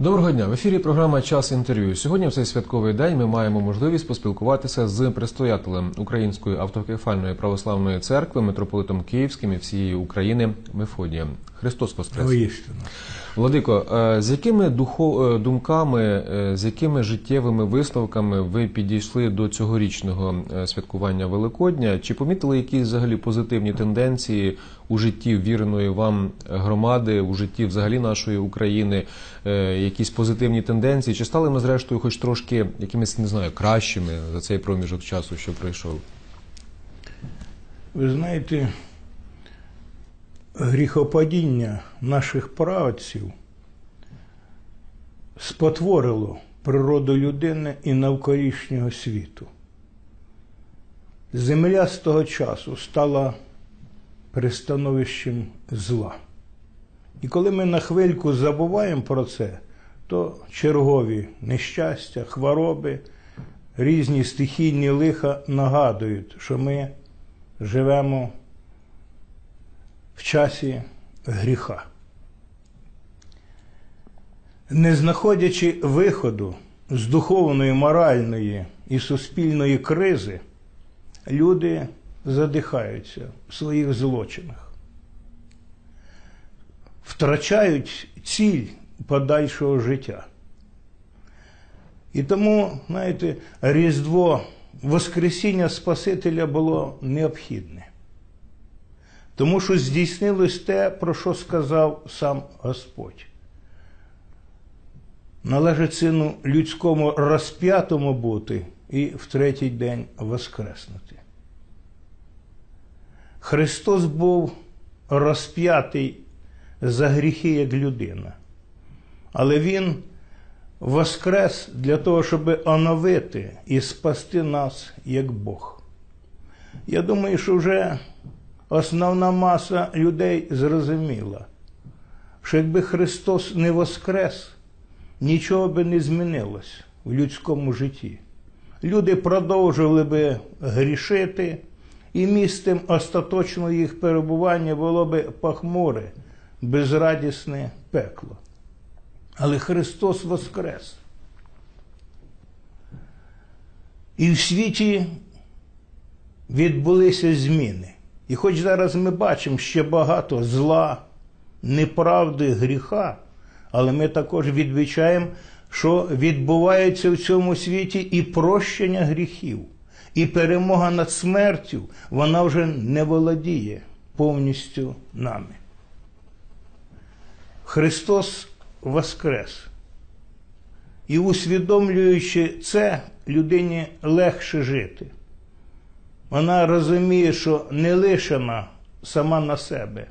Доброго дня в ефірі. Програма Час інтерв'ю. Сьогодні в цей святковий день ми маємо можливість поспілкуватися з предстоятелем Української автокефальної православної церкви, митрополитом Київським і всієї України Мефодієм. Христос Воскрес! Владико, е, з якими духов... е, думками, е, з якими життєвими висновками ви підійшли до цьогорічного святкування Великодня? Чи помітили якісь взагалі позитивні тенденції у житті віреної вам громади, у житті взагалі нашої України? Е, Якісь позитивні тенденції? Чи стали ми зрештою, хоч трошки якимись не знаю, кращими за цей проміжок часу, що пройшов? Ви знаєте, гріхопадіння наших праців спотворило природу людини і навколишнього світу. Земля з того часу стала пристановищем зла. І коли ми на хвильку забуваємо про це, то чергові нещастя, хвороби, різні стихійні лиха нагадують, що ми живемо в часі гріха. Не знаходячи виходу з духовної, моральної і суспільної кризи, люди задихаються в своїх злочинах, втрачають ціль подальшого життя. І тому, знаєте, Різдво Воскресіння Спасителя було необхідне. Тому що здійснилось те, про що сказав сам Господь. Належить сину людському розп'ятому бути і в третій день воскреснути. Христос був розп'ятий за гріхи як людина, але Він воскрес для того, щоб оновити і спасти нас як Бог. Я думаю, що вже основна маса людей зрозуміла, що якби Христос не воскрес, нічого би не змінилось в людському житті. Люди продовжували би грішити, і місцем остаточного їх перебування було би похмуре, безрадісне пекло. Але Христос воскрес. І в світі відбулися зміни. І хоч зараз ми бачимо ще багато зла, неправди, гріха, але ми також відвічаємо, що відбувається в цьому світі і прощення гріхів, і перемога над смертю, вона вже не володіє повністю нами. Христос Воскрес. І усвідомлюючи це, людині легше жити. Вона розуміє, що не лишена сама на себе,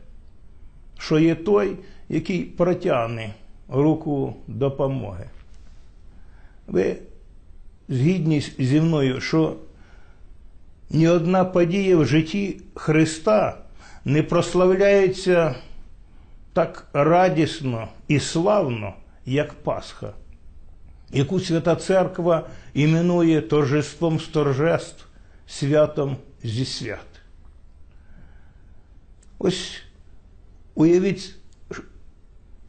що є той, який протягне руку допомоги. Ви згідні зі мною, що ні одна подія в житті Христа не прославляється так радісно і славно, як Пасха, яку Свята Церква іменує торжеством з торжеств, святом зі свят. Ось уявіть,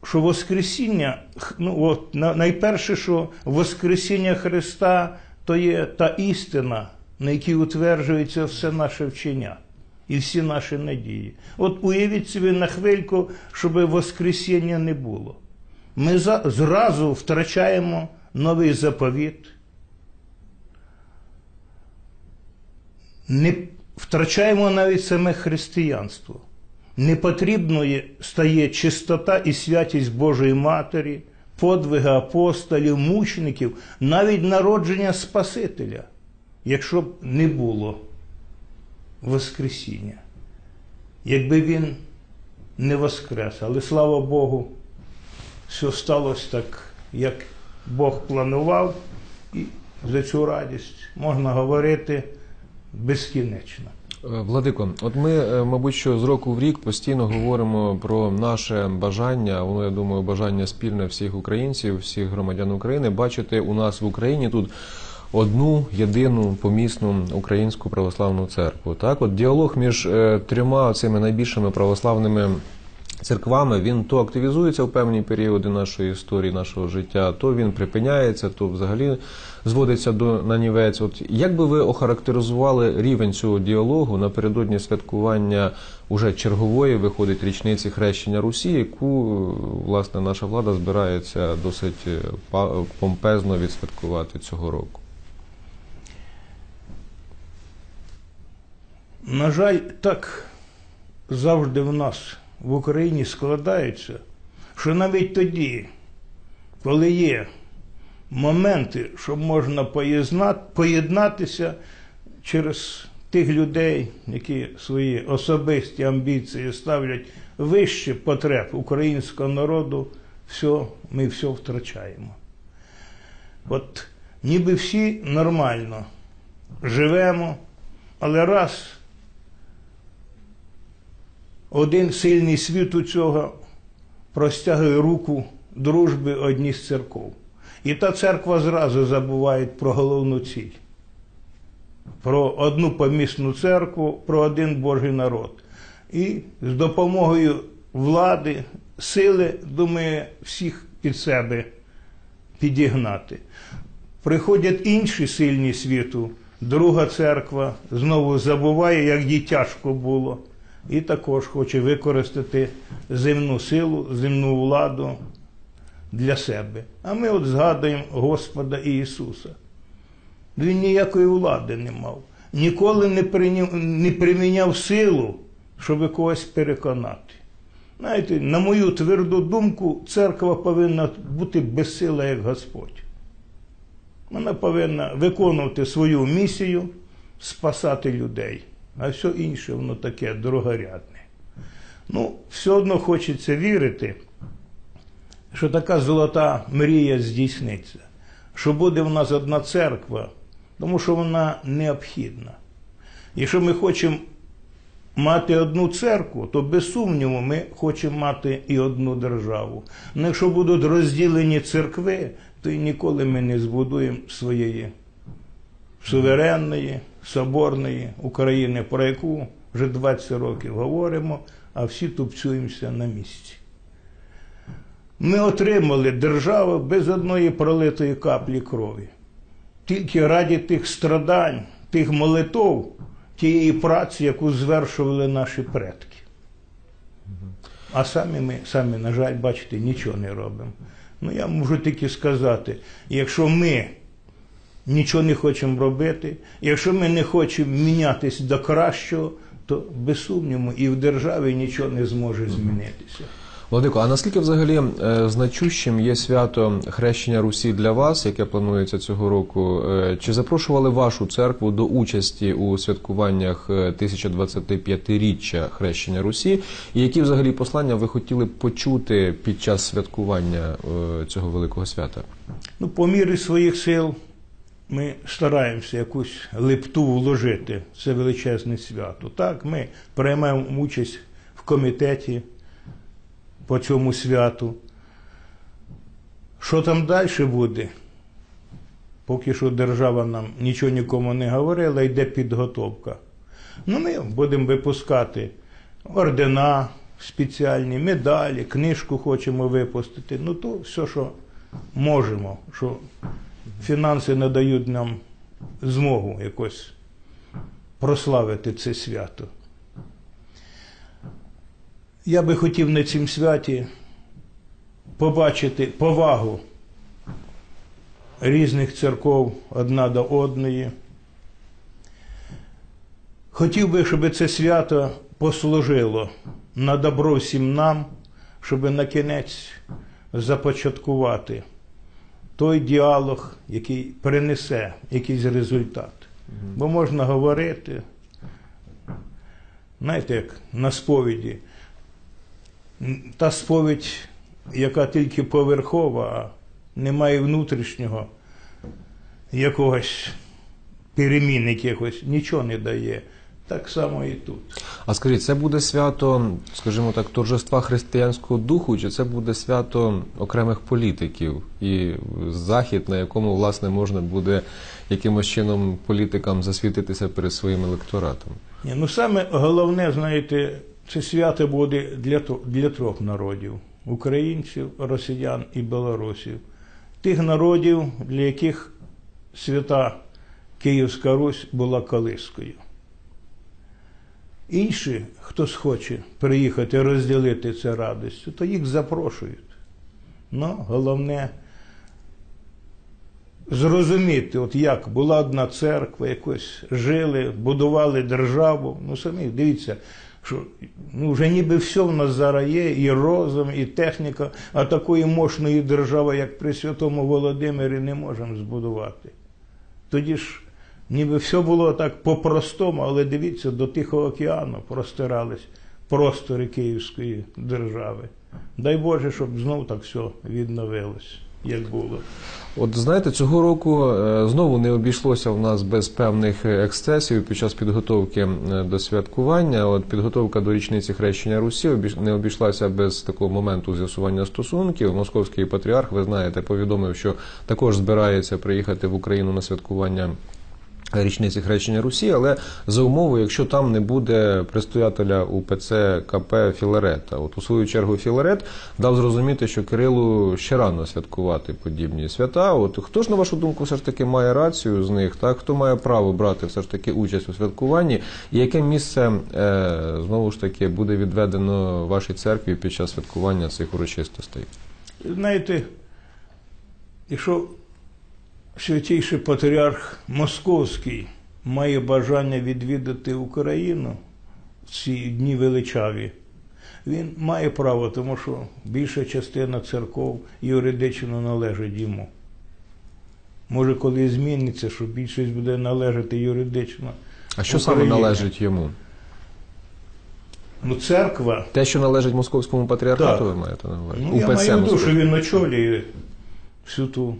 що Воскресіння, ну от найперше, що Воскресіння Христа то є та істина, на якій утверджується все наше вчення і всі наші надії. От уявіть собі на хвильку, щоб Воскресіння не було. Ми зразу втрачаємо новий заповіт. Не втрачаємо навіть саме християнство. Непотрібною стає чистота і святість Божої Матері, подвиги апостолів, мучеників, навіть народження Спасителя, якщо б не було Воскресіння. Якби він не воскрес, але слава Богу, все сталося так, як Бог планував, і за цю радість можна говорити безкінечно. Владико, от ми, е, мабуть, що з року в рік постійно говоримо про наше бажання, воно я думаю, бажання спільне всіх українців, всіх громадян України, бачити у нас в Україні тут одну єдину помісну українську православну церкву. Так, от діалог між е, трьома цими найбільшими православними церквами, він то активізується в певні періоди нашої історії, нашого життя, то він припиняється, то взагалі зводиться до нанівець. От як би ви охарактеризували рівень цього діалогу напередодні святкування уже чергової виходить річниці хрещення Русі, яку власне наша влада збирається досить е, помпезно відсвяткувати цього року? На жаль, так завжди в нас в Україні складається, що навіть тоді, коли є моменти, що можна поєднатися через тих людей, які свої особисті амбіції ставлять вище потреб українського народу, все, ми все втрачаємо. От ніби всі нормально живемо, але раз один сильний світ у цього простягує руку дружби одній з церков. І та церква зразу забуває про головну ціль. Про одну помісну церкву, про один Божий народ. І з допомогою влади, сили, думає, всіх під себе підігнати. Приходять інші сильні світу, друга церква знову забуває, як їй тяжко було, і також хоче використати земну силу, земну владу для себе. А ми от згадуємо Господа Ісуса. Він ніякої влади не мав, ніколи не, прийняв, не приміняв силу, щоб когось переконати. Знаєте, на мою тверду думку, церква повинна бути безсила, як Господь. Вона повинна виконувати свою місію, спасати людей. А все інше воно таке другорядне. Ну, все одно хочеться вірити, що така золота мрія здійсниться, що буде в нас одна церква, тому що вона необхідна. Якщо ми хочемо мати одну церкву, то без сумніву ми хочемо мати і одну державу. Ну, якщо будуть розділені церкви, то ніколи ми не збудуємо своєї суверенної, соборної України, про яку вже 20 років говоримо, а всі тупцюємося на місці. Ми отримали державу без одної пролитої каплі крові. Тільки раді тих страдань, тих молитов, тієї праці, яку звершували наші предки. А самі ми, самі, на жаль, бачите, нічого не робимо. Ну, я можу тільки сказати, якщо ми нічого не хочемо робити, якщо ми не хочемо мінятися до кращого, то без сумніву і в державі нічого не зможе змінитися. Владико, а наскільки взагалі е, значущим є свято хрещення Русі для вас, яке планується цього року? Е, Чи запрошували вашу церкву до участі у святкуваннях е, 1025-річчя хрещення Русі? І які взагалі послання ви хотіли б почути під час святкування е, цього великого свята? Ну, по мірі своїх сил ми стараємося якусь лепту вложити. Це величезне свято. Так, ми приймаємо участь в комітеті по цьому святу. Що там далі буде? Поки що держава нам нічого нікому не говорила, йде підготовка. Ну, ми будемо випускати ордена спеціальні, медалі, книжку хочемо випустити. Ну, то все, що можемо, що фінанси надають нам змогу якось прославити це свято. Я би хотів на цім святі побачити повагу різних церков одна до одної. Хотів би, щоб це свято послужило на добро всім нам, щоб на кінець започаткувати той діалог, який принесе якийсь результат. Бо можна говорити, знаєте, як на сповіді. Та сповідь, яка тільки поверхова, а немає внутрішнього якогось перемін якихось, нічого не дає. Так само і тут. А скажіть, це буде свято, скажімо так, торжества християнського духу, чи це буде свято окремих політиків і захід, на якому власне можна буде якимось чином політикам засвітитися перед своїм електоратом? Ні, ну саме головне, знаєте, Це свято буде для, для трьох народів: українців, росіян і білорусів. Тих народів, для яких свята Київська Русь була колискою. Інші, хто схоче приїхати розділити це радістю, то їх запрошують. Ну, головне зрозуміти, от як була одна церква, якось жили, будували державу. Ну, самі дивіться, що ну, вже ніби все в нас зараз є, і розум, і техніка, а такої мощної держави, як при Святому Володимирі, не можемо збудувати. Тоді ж ніби все було так по-простому, але дивіться, до Тихого океану простирались простори Київської держави. Дай Боже, щоб знов так все відновилось, як було. От знаєте, цього року е, знову не обійшлося в нас без певних ексцесів під час підготовки е, до святкування. От підготовка до річниці хрещення Русі не обійшлася без такого моменту з'ясування стосунків. Московський патріарх, ви знаєте, повідомив, що також збирається приїхати в Україну на святкування. Річниці хрещення Русі, але за умови, якщо там не буде предстоятеля УПЦ КП Філарета. От у свою чергу Філарет дав зрозуміти, що Кирилу ще рано святкувати подібні свята. От хто ж на вашу думку все ж таки має рацію з них? Так хто має право брати все ж таки участь у святкуванні, і яке місце е, знову ж таки буде відведено вашій церкві під час святкування цих урочистостей? Знаєте, якщо святійший патріарх Московський має бажання відвідати Україну в ці дні величаві, він має право, тому що більша частина церков юридично належить йому. Може, коли зміниться, що більшість буде належати юридично. А що саме належить йому? Ну, церква Те, що належить московському патріархату, Так. ви маєте на увазі? Ну, я маю виду, він очолює всю ту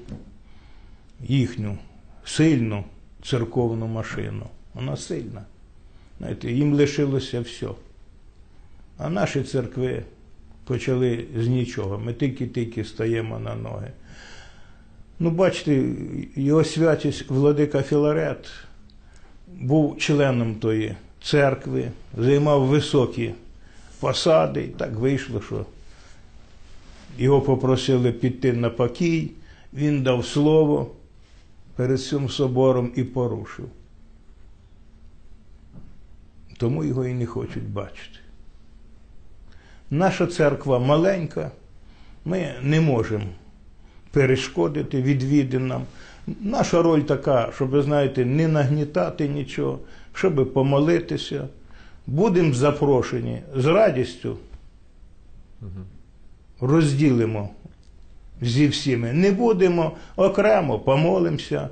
їхню сильну церковну машину. Вона сильна. Знаєте, їм лишилося все. А наші церкви почали з нічого. Ми тільки-тільки стаємо на ноги. Ну, бачите, його святість Владика Філарет був членом тої церкви, займав високі посади, і так вийшло, що його попросили піти на покій, він дав слово перед цим собором і порушив. Тому його і не хочуть бачити. Наша церква маленька, ми не можемо перешкодити відвідинам. Наша роль така, щоб, ви знаєте, не нагнітати нічого, щоб помолитися. Будемо запрошені з радістю розділимо зі всіми. Не будемо окремо, помолимося,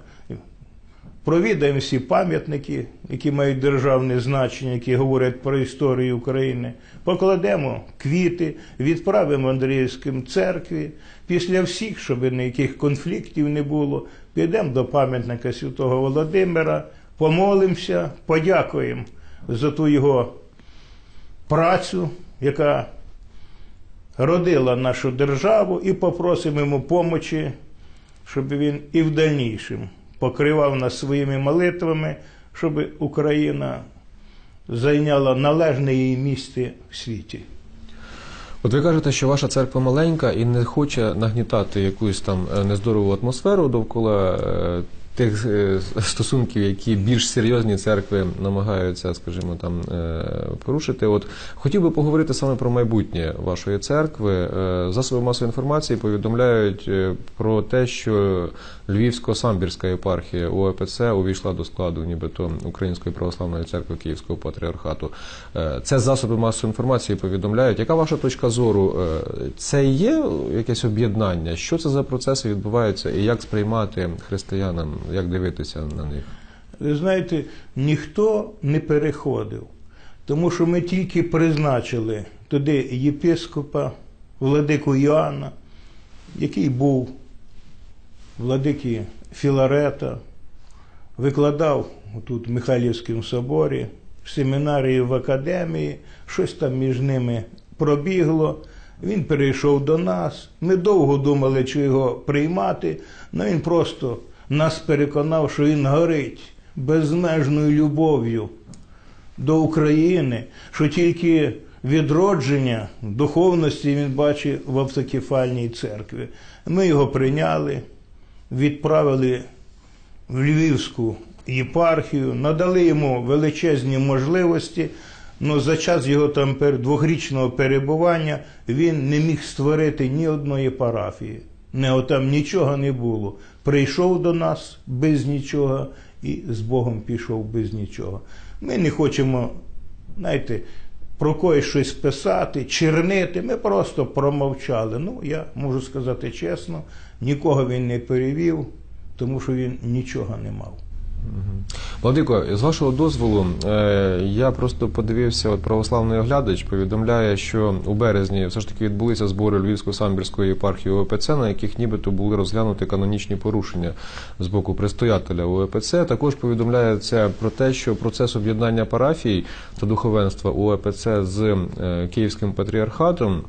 провідаємо всі пам'ятники, які мають державне значення, які говорять про історію України, покладемо квіти, відправимо Андріївським церкві. Після всіх, щоб ніяких конфліктів не було, підемо до пам'ятника святого Володимира, помолимося, подякуємо за ту його працю, яка родила нашу державу, і попросимо йому помочі, щоб він і в дальнішому покривав нас своїми молитвами, щоб Україна зайняла належне їй місце в світі. От ви кажете, що ваша церква маленька і не хоче нагнітати якусь там е, нездорову атмосферу довкола е, тих е, стосунків, які більш серйозні церкви намагаються, скажімо, там е, порушити. От хотів би поговорити саме про майбутнє вашої церкви. Е, Засоби масової інформації повідомляють про те, що Львівсько-Самбірська єпархія УЕПЦ увійшла до складу, нібито Української православної церкви Київського патріархату. Це засоби масової інформації повідомляють. Яка ваша точка зору? Це є якесь об'єднання? Що це за процеси відбуваються, і як сприймати християнам, як дивитися на них? Ви знаєте, ніхто не переходив, тому що ми тільки призначили туди єпископа, владику Іоанна, який був владики Філарета, викладав тут в Михайлівському соборі, в семінарії в академії, щось там між ними пробігло. Він перейшов до нас. Ми довго думали, чи його приймати, але він просто нас переконав, що він горить безмежною любов'ю до України, що тільки відродження духовності він бачить в автокефальній церкві. Ми його прийняли, відправили в Львівську єпархію, надали йому величезні можливості. але за час його там двохрічного перебування він не міг створити ні одної парафії. Не там нічого не було. Прийшов до нас без нічого і з Богом пішов без нічого. Ми не хочемо, знаєте, про когось щось писати, чернити. Ми просто промовчали. Ну, я можу сказати чесно, нікого він не перевів, тому що він нічого не мав. Владико, з вашого дозволу, е, я просто подивився, от православний оглядач повідомляє, що у березні все ж таки відбулися збори Львівсько-Самбірської єпархії ОПЦ, на яких нібито були розглянуті канонічні порушення з боку предстоятеля УЕПЦ. Також повідомляється про те, що процес об'єднання парафій та духовенства УЕПЦ з е, Київським патріархатом.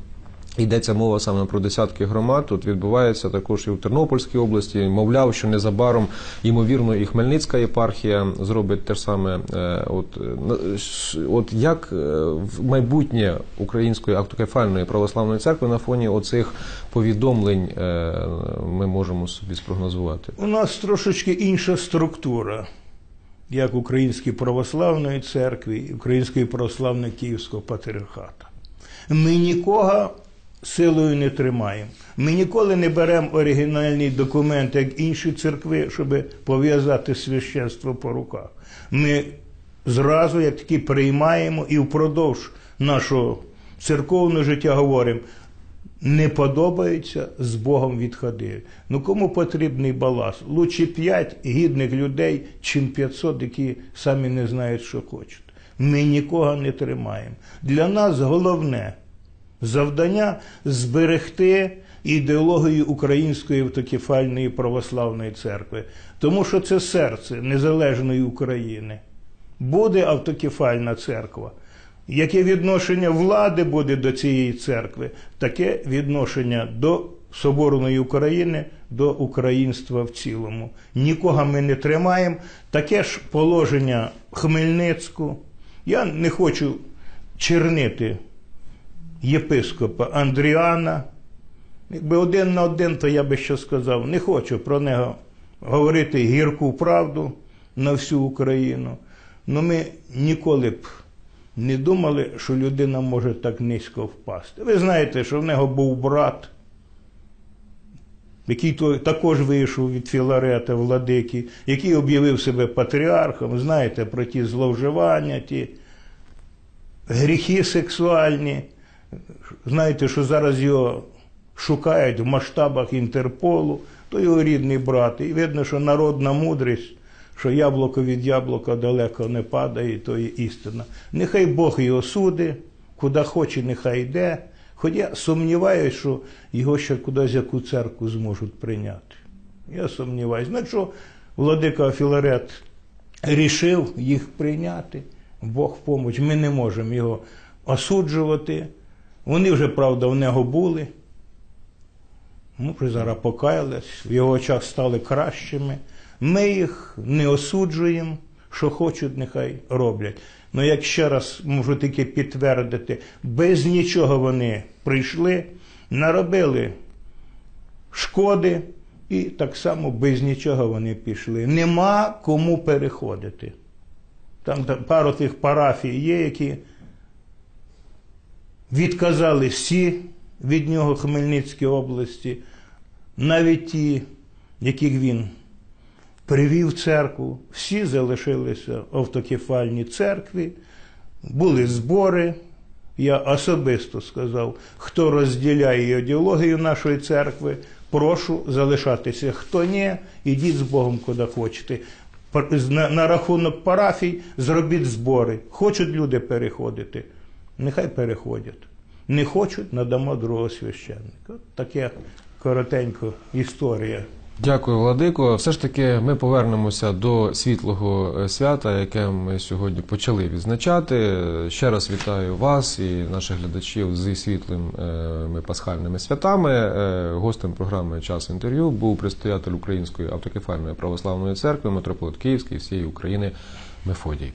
Йдеться мова саме про десятки громад. Тут відбувається також і в Тернопільській області. Мовляв, що незабаром, ймовірно, і Хмельницька єпархія зробить те ж саме. Е, От, от як е, в майбутнє Української автокефальної православної церкви на фоні оцих повідомлень е, ми можемо собі спрогнозувати? У нас трошечки інша структура, як Української православної церкви Української православної Київського патріархату. Ми нікого силою не тримаємо. Ми ніколи не беремо оригінальний документ, як інші церкви, щоб пов'язати священство по руках. Ми зразу, як таки, приймаємо і впродовж нашого церковного життя говоримо, не подобається, з Богом відходи. Ну кому потрібний баласт? Лучше 5 гідних людей, чим 500, які самі не знають, що хочуть. Ми нікого не тримаємо. Для нас головне завдання зберегти ідеологію Української автокефальної православної церкви, тому що це серце незалежної України. Буде автокефальна церква. Яке відношення влади буде до цієї церкви, таке відношення до Соборної України, до українства в цілому. Нікого ми не тримаємо. Таке ж положення Хмельницьку. Я не хочу чернити єпископа Андріана. Якби один на один, то я би що сказав. Не хочу про нього говорити гірку правду на всю Україну. Ну ми ніколи б не думали, що людина може так низько впасти. Ви знаєте, що в нього був брат, який також вийшов від Філарета Владики, який об'явив себе патріархом. Знаєте про ті зловживання, ті гріхи сексуальні. Знаєте, що зараз його шукають в масштабах Інтерполу, то його рідний брат. І видно, що народна мудрість, що яблуко від яблука далеко не падає, то є істина. Нехай Бог його суди, куди хоче, нехай йде. Хоч я сумніваюся, що його ще кудись яку церкву зможуть прийняти. Я сумніваюся. Ну, що владика Філарет рішив їх прийняти, Бог в помочь. Ми не можемо його осуджувати. Вони вже, правда, в нього були. Ну, зараз покаялись, в його очах стали кращими. Ми їх не осуджуємо, що хочуть, нехай роблять. Ну, як ще раз можу тільки підтвердити, без нічого вони прийшли, наробили шкоди, і так само без нічого вони пішли. Нема кому переходити. Там та- пару тих парафій є, які відказали всі від нього Хмельницькій області, навіть ті, яких він привів церкву, всі залишилися в автокефальній церкві, були збори. Я особисто сказав, хто розділяє ідеологію нашої церкви, прошу залишатися. Хто ні, ідіть з Богом куди хочете. На рахунок парафій зробіть збори. Хочуть люди переходити, нехай переходять. Не хочуть, надамо другого священника. Таке коротенько історія. Дякую, Владико. Все ж таки, ми повернемося до світлого е, свята, яке ми сьогодні почали відзначати. Ще раз вітаю вас і наших глядачів зі світлими пасхальними святами. Е, Гостем програми Час інтерв'ю був предстоятель Української автокефальної православної церкви, митрополит Київський всієї України Мефодій.